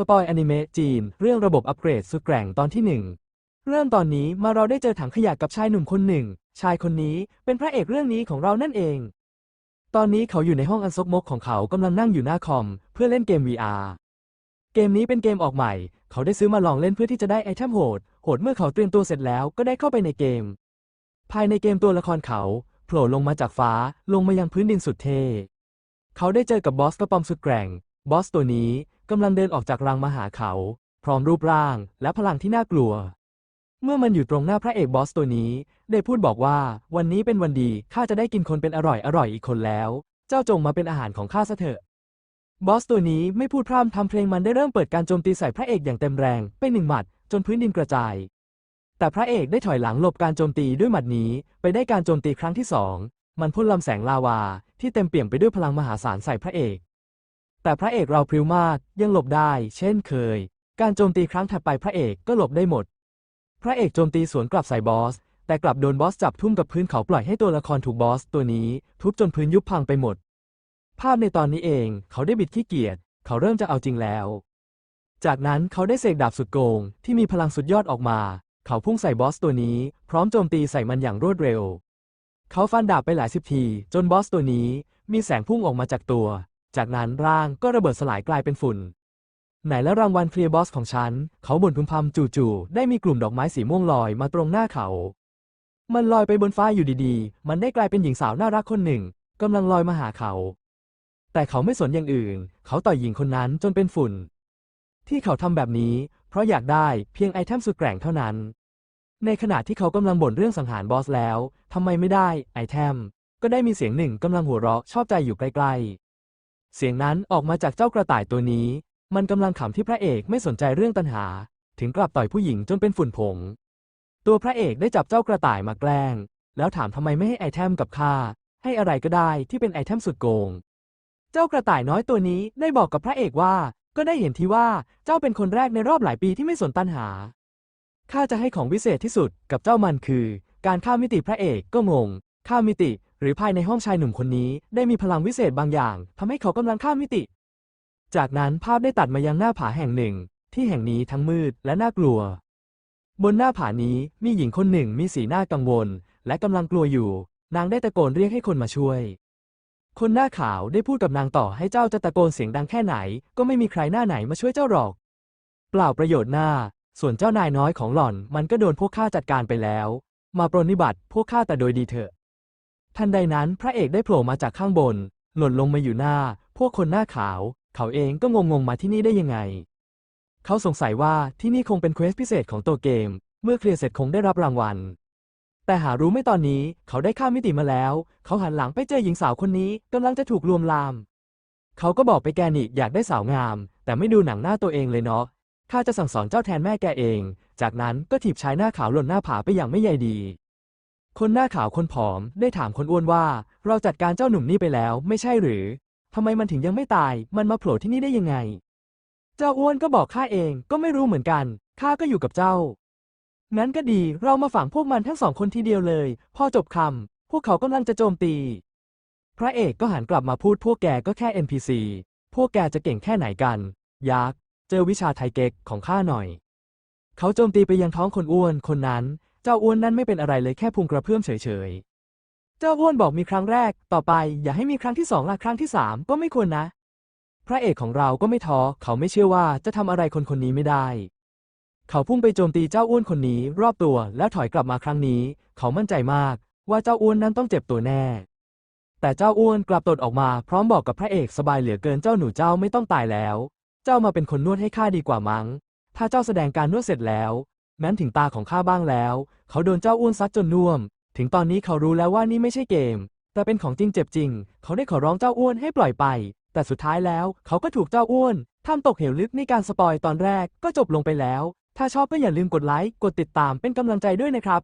สปอยอนิเมะจีน เรื่องระบบอัปเกรดสุดแกร่งตอนที่หนึ่งเริ่มตอนนี้มาเราได้เจอถังขยะกับชายหนุ่มคนหนึ่ง ชายคนนี้เป็นพระเอกเรื่องนี้ของเรานั่นเอง ตอนนี้เขาอยู่ในห้องอันซกมกของเขากำลังนั่งอยู่หน้าคอม เพื่อเล่นเกม VR เกมนี้เป็นเกมออกใหม่ เขาได้ซื้อมาลองเล่นเพื่อที่จะได้ไอเทมโหด โหดเมื่อเขาเตรียมตัวเสร็จแล้วก็ได้เข้าไปในเกม ภายในเกมตัวละครเขาโผล่ลงมาจากฟ้าลงมายังพื้นดินสุดเท่ เขาได้เจอกับบอสกระป๋อมสุดแกร่ง บอสตัวนี้ กำลังเดินออกจากรังมาหาเขา พร้อมรูปร่างและพลังที่น่ากลัว เมื่อมันอยู่ตรงหน้าพระเอกบอสตัวนี้ ได้พูดบอกว่า วันนี้เป็นวันดีข้าจะได้กินคนเป็นอร่อยอร่อยอีกคนแล้ว เจ้าจงมาเป็นอาหารของข้าซะเถอะบอสตัวนี้ไม่พูดพร่ำทำเพลงมันได้เริ่มเปิดการโจมตีใส่พระเอกอย่างเต็มแรงไปหนึ่งหมัด จนพื้นดินกระจาย แต่พระเอกได้ถอยหลังหลบการโจมตีด้วยหมัดนี้ ไปได้การโจมตีครั้งที่สองมันพ่นลำแสงลาวาที่เต็มเปี่ยมไปด้วยพลังมหาศาลใส่พระเอก แต่พระเอกเราพริ้วมากยังหลบได้ เช่นเคย การโจมตีครั้งถัดไปพระเอกก็หลบได้หมด พระเอกโจมตีสวนกลับใส่บอส แต่กลับโดนบอสจับทุ่มกับพื้นเขาปล่อยให้ตัวละครถูกบอสตัวนี้ ทุบจนพื้นยุบพังไปหมด ภาพในตอนนี้เองเขาได้บิดขี้เกียจเขาเริ่มจะเอาจริงแล้ว จากนั้นเขาได้เสกดาบสุดโกง ที่มีพลังสุดยอดออกมา เขาพุ่งใส่บอสตัวนี้ พร้อมโจมตีใส่มันอย่างรวดเร็ว เขาฟันดาบไปหลายสิบที จนบอสตัวนี้มีแสงพุ่งออกมาจากตัว จากนั้นร่างก็ระเบิดสลายกลายเป็นฝุ่น ไหนและรางวัลเคลียร์บอสของฉัน เขาบ่นพึมพำจู่ๆได้มีกลุ่มดอกไม้สีม่วงลอยมาตรงหน้าเขา มันลอยไปบนฟ้าอยู่ดีๆ มันได้กลายเป็นหญิงสาวน่ารักคนหนึ่งกำลังลอยมาหาเขา แต่เขาไม่สนอย่างอื่น เขาต่อยหญิงคนนั้นจนเป็นฝุ่น ที่เขาทำแบบนี้ เพราะอยากได้เพียงไอเทมสุดแกร่งเท่านั้น ในขณะที่เขากำลังบ่นเรื่องสังหารบอสแล้วทำไมไม่ได้ไอเทมก็ได้มีเสียงหนึ่งกำลังหัวเราะชอบใจอยู่ใกล้ๆ เสียงนั้นออกมาจากเจ้ากระต่ายตัวนี้ มันกำลังขำที่พระเอกไม่สนใจเรื่องตัณหา ถึงกลับต่อยผู้หญิงจนเป็นฝุ่นผง ตัวพระเอกได้จับเจ้ากระต่ายมาแกล้ง แล้วถามทำไมไม่ให้ไอเทมกับข้าให้อะไรก็ได้ที่เป็นไอเทมสุดโกง เจ้ากระต่ายน้อยตัวนี้ได้บอกกับพระเอกว่า ก็ได้เห็นที่ว่าเจ้าเป็นคนแรกในรอบหลายปีที่ไม่สนตัณหาข้าจะให้ของวิเศษที่สุดกับเจ้ามันคือ การข้ามมิติพระเอกก็งงข้ามมิติ หรือภายในห้องชายหนุ่มคนนี้ได้มีพลังวิเศษบางอย่างทำให้เขากำลังข้ามมิติ จากนั้นภาพได้ตัดมายังหน้าผาแห่งหนึ่ง ที่แห่งนี้ทั้งมืดและน่ากลัว บนหน้าผานี้มีหญิงคนหนึ่งมีสีหน้ากังวล และกำลังกลัวอยู่ นางได้ตะโกนเรียกให้คนมาช่วย คนหน้าขาวได้พูดกับนางต่อให้เจ้าจะตะโกนเสียงดังแค่ไหน ก็ไม่มีใครหน้าไหนมาช่วยเจ้าหรอก เปล่าประโยชน์หน้า ส่วนเจ้านายน้อยของหล่อนมันก็โดนพวกข้าจัดการไปแล้ว มาปรนนิบัติพวกข้าแต่โดยดีเถอะ ทันใดนั้นพระเอกได้โผล่มาจากข้างบน หล่นลงมาอยู่หน้า พวกคนหน้าขาว เขาเองก็งงๆมาที่นี่ได้ยังไง เขาสงสัยว่าที่นี่คงเป็นเควสพิเศษของตัวเกม เมื่อเคลียร์เสร็จคงได้รับรางวัล แต่หารู้ไม่ตอนนี้เขาได้ข้ามมิติมาแล้ว เขาหันหลังไปเจอหญิงสาวคนนี้กำลังจะถูกลวนลาม เขาก็บอกไปแกนี่อยากได้สาวงาม แต่ไม่ดูหนังหน้าตัวเองเลยเนาะข้าจะสั่งสอนเจ้าแทนแม่แกเอง จากนั้นก็ถีบชายหน้าขาวหล่นหน้าผาไปอย่างไม่ใยดี คนหน้าขาวคนผอมได้ถามคนอ้วนว่า เราจัดการเจ้าหนุ่มนี่ไปแล้ว ไม่ใช่หรือทำไมมันถึงยังไม่ตาย มันมาโผล่ที่นี่ได้ยังไง เจ้าอ้วนก็บอกข้าเองก็ไม่รู้เหมือนกัน ข้าก็อยู่กับเจ้า งั้นก็ดี เรามาฝังพวกมันทั้งสองคนทีเดียวเลย พอจบคำ พวกเขากำลังจะโจมตี พระเอกก็หันกลับมาพูดพวกแกก็แค่ NPC พวกแกจะเก่งแค่ไหนกัน ยักษ์ เจอวิชาไทเก๊กของข้าหน่อย เขาโจมตีไปยังท้องคนอ้วนคนนั้น เจ้าอ้วนนั่นไม่เป็นอะไรเลยแค่พุงกระเพื่อมเฉยๆ เจ้าอ้วนบอกมีครั้งแรก ต่อไปอย่าให้มีครั้งที่สองละครั้งที่สามก็ไม่ควรนะ พระเอกของเราก็ไม่ท้อเขาไม่เชื่อว่าจะทำอะไรคนคนนี้ไม่ได้ เขาพุ่งไปโจมตีเจ้าอ้วนคนนี้รอบตัวแล้วถอยกลับมาครั้งนี้ เขามั่นใจมากว่าเจ้าอ้วนนั้นต้องเจ็บตัวแน่ แต่เจ้าอ้วนกลับตดออกมาพร้อมบอกกับพระเอกสบายเหลือเกินเจ้าหนูเจ้าไม่ต้องตายแล้ว เจ้ามาเป็นคนนวดให้ข้าดีกว่ามั้ง ถ้าเจ้าแสดงการนวดเสร็จแล้วแม้นถึงตาของข้าบ้างแล้ว เขาโดนเจ้าอ้วนซัดจนน่วม ถึงตอนนี้เขารู้แล้วว่านี่ไม่ใช่เกม แต่เป็นของจริงเจ็บจริง เขาได้ขอร้องเจ้าอ้วนให้ปล่อยไป แต่สุดท้ายแล้วเขาก็ถูกเจ้าอ้วนทำตกเหวลึกในการสปอยตอนแรกก็จบลงไปแล้ว ถ้าชอบก็อย่าลืมกดไลค์ กดติดตามเป็นกำลังใจด้วยนะครับ